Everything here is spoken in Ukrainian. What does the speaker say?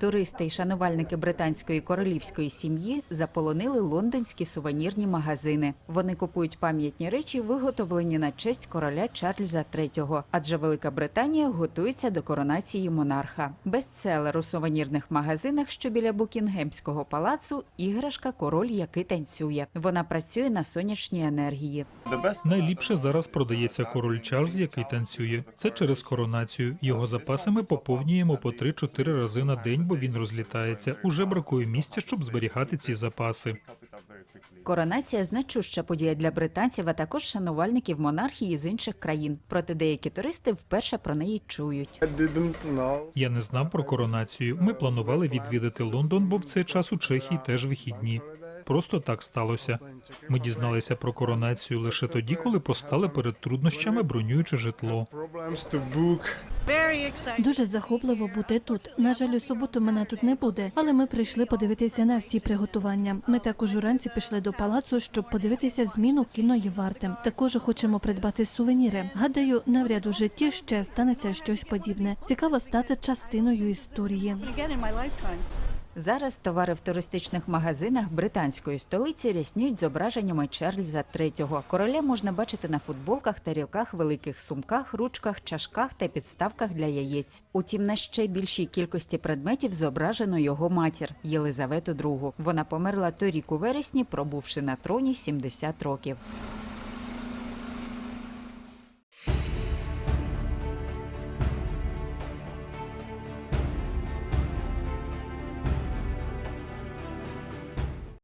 Туристи і шанувальники британської королівської сім'ї заполонили лондонські сувенірні магазини. Вони купують пам'ятні речі, виготовлені на честь короля Чарльза III, адже Велика Британія готується до коронації монарха. Бестселер у сувенірних магазинах, що біля Букінгемського палацу, іграшка Король, який танцює. Вона працює на сонячній енергії. Найліпше зараз продається король Чарльз, який танцює. Це через коронацію. Його запаси ми поповнюємо по 3-4 рази на день, бо він розлітається. Уже бракує місця, щоб зберігати ці запаси. Коронація значуща подія для британців, а також шанувальників монархії з інших країн. Проте деякі туристи вперше про неї чують. Я не знав про коронацію. Ми планували відвідати Лондон, бо в цей час у Чехії теж вихідні. Просто так сталося. Ми дізналися про коронацію лише тоді, коли постали перед труднощами, бронюючи житло. Дуже захопливо бути тут. На жаль, у суботу мене тут не буде, але ми прийшли подивитися на всі приготування. Ми також уранці пішли до палацу, щоб подивитися зміну кіної варти. Також хочемо придбати сувеніри. Гадаю, навряд у житті ще станеться щось подібне. Цікаво стати частиною історії. Зараз товари в туристичних магазинах британської столиці ряснюють зображеннями Чарльза III. Короля можна бачити на футболках, тарілках, великих сумках, ручках, чашках та підставках для яєць. Утім, на ще більшій кількості предметів зображено його матір Єлизавету II. Вона померла торік у вересні, пробувши на троні 70 років.